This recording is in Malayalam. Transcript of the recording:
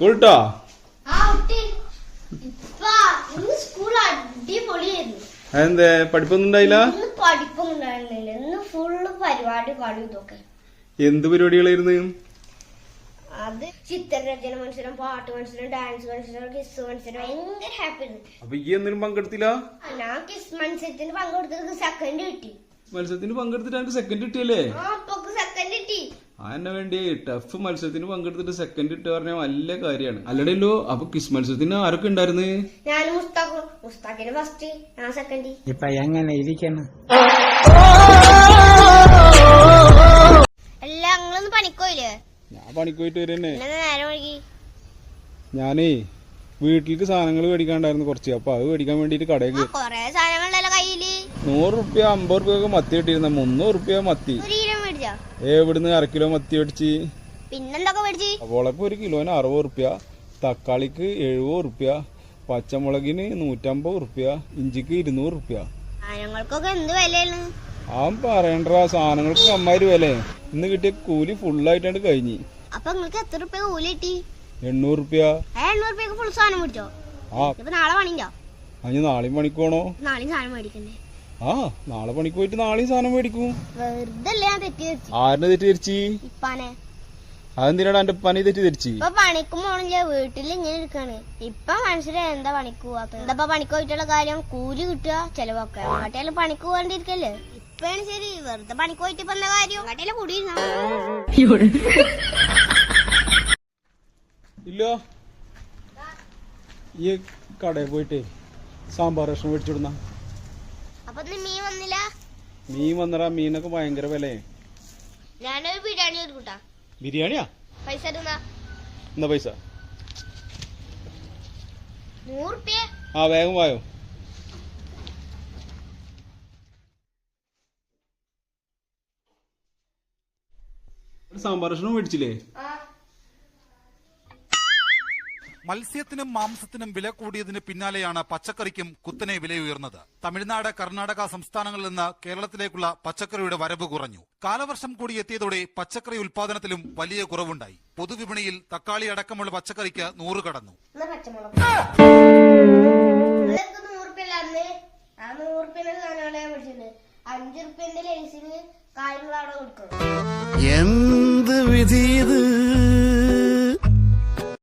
സ്കൂളിട്ടോ? അതെന്തേ? പഠിപ്പൊന്നും ഉണ്ടായില്ല? എന്ത് പരിപാടികളായിരുന്നു? അത് ചിത്രരചന മത്സരം പാട്ട് മത്സരം ഡാൻസ് മത്സരം കിസ് മത്സരം. ഭയങ്കര ഹാപ്പി അപ്പൊ ഈ എന്തിനും പങ്കെടുത്തില്ല? ഞാൻ കിസ് മത്സരത്തിന് പങ്കെടുത്തത് സെക്കൻഡ് കിട്ടി മത്സരത്തിന് പങ്കെടുത്തിട്ട് സെക്കൻഡ് കിട്ടിയല്ലേ? കിട്ടി വേണ്ടി. ടഫ് മത്സരത്തിന് പങ്കെടുത്തിട്ട് സെക്കൻഡ് ഇട്ട് പറഞ്ഞ വലിയ കാര്യമാണ്. അല്ലടല്ലോ അപ്പൊ കിസ് മത്സരത്തിന് ആരൊക്കെ ഉണ്ടായിരുന്നു ഞാൻ മുസ്താഖ് മുസ്താഖിന് ഫസ്റ്റ് ഞാൻ സെക്കൻഡ് ഇപ്പൊ എങ്ങനെ ഇരിക്കണം അല്ല നിങ്ങളൊന്ന് പണിക്കോയില്ലേ? ഞാൻ പണിക്ക് പോയിട്ട് വരുന്നേ നേരം വൈകി? ഞാനേ വീട്ടിലേക്ക് സാധനങ്ങൾ മേടിക്കാണ്ടായിരുന്നു കുറച്ച്. അപ്പൊ അത് മേടിക്കാൻ വേണ്ടിട്ട് കടയിൽ കൊറേ സാധനങ്ങളല്ലോ കയ്യിൽ. നൂറ് റുപ്യ അമ്പത് റുപ്യ ഒക്കെ മത്തി കിട്ടിയിരുന്ന. മുന്നൂറ് റുപ്യ മത്തി. ഒരു എവിടുന്ന് അര കിലോ മത്തി മേടിച്ച്. പിന്നെന്തൊക്കെ മേടിച്ച്? അവളൊക്കെ ഒരു കിലോന് അറുപത് റുപ്യ. തക്കാളിക്ക് എഴുപത് റുപ്യ. പച്ചമുളകിന് നൂറ്റമ്പത് റുപ്യ. ഇഞ്ചിക്ക് ഇരുന്നൂറ് റുപ്യ. സാധനങ്ങൾക്കൊക്കെ എന്ത് വിലയാണ്? ആ പറയണ്ട സാധനങ്ങൾക്ക് അമ്മാതിരി വില. ഇന്ന് കിട്ടിയ കൂലി ഫുള്ളായിട്ടാണ് കഴിഞ്ഞ്. അപ്പൊ നിങ്ങൾക്ക് എത്ര റുപ്യ കൂലി കിട്ടി? എണ്ണൂറ് റുപ്യ. എണ്ണൂറ് റുപ്യക്ക് ഫുൾ സാധനം മേടിച്ചോ? ആ. ഇപ്പൊ നാളെ പണിണ്ടോ അതിന് നാളെയും പണിക്കോണോ? നാളെയും സാധനം മേടിക്കണ്ടേ. ആ നാളെ പണിക്ക് പോയിട്ട് നാളെയും സാധനം മേടിക്കും. ആരുടെ തെറ്റിദ്ധരിച്ച് ഇപ്പാനെ. അതെന്തിനാണ് എന്റെ പനി തെറ്റിദ്ധരിച്ച് പണിക്ക് പണിക്കും പോണില്ല വീട്ടിൽ ഇങ്ങനെ ഇരിക്കാണ്. ഇപ്പൊ മനുഷ്യരെ എന്താ പണിക്ക് പോവാത്ത? എന്താ പണിക്ക് പോയിട്ടുള്ള കാര്യം കൂലി കിട്ടുക ചെലവൊക്കെ അങ്ങോട്ടേലും പണിക്ക് പോകാണ്ടിരിക്കല്ലേ ഇപ്പഴാണ് ശരി വെറുതെ പണിക്ക് പോയിട്ട് ഇപ്പൊ എന്താ കാര്യം? അങ്ങോട്ടേലും കൂടി ഇല്ല. ഈ കടയിൽ പോയിട്ടേ സാമ്പാർ ഭക്ഷണം മേടിച്ചിടുന്ന മീൻ വന്നില്ല? മീൻ വന്നടാ മീനൊക്കെ ഭയങ്കര വിലയെ. ഞാനൊരു ബിരിയാണി ഒരു കൂട്ടാ. ബിരിയാണിയാ? പൈസ എന്താ പൈസ? നൂറുപ്യ. ആ വേഗം വായോ. ഒരു സാമ്പാർ ഭക്ഷണം മേടിച്ചില്ലേ? മത്സ്യത്തിനും മാംസത്തിനും വില കൂടിയതിന് പിന്നാലെയാണ് പച്ചക്കറിക്കും കുത്തനെ വിലയുയർന്നത്. തമിഴ്നാട് കർണാടക സംസ്ഥാനങ്ങളിൽ നിന്ന് കേരളത്തിലേക്കുള്ള പച്ചക്കറിയുടെ വരവ് കുറഞ്ഞു. കാലവർഷം കൂടി എത്തിയതോടെ പച്ചക്കറി ഉൽപാദനത്തിലും വലിയ കുറവുണ്ടായി. പൊതുവിപണിയിൽ തക്കാളി അടക്കമുള്ള പച്ചക്കറിക്ക് നൂറ് കടന്നു. എന്ത് വിധി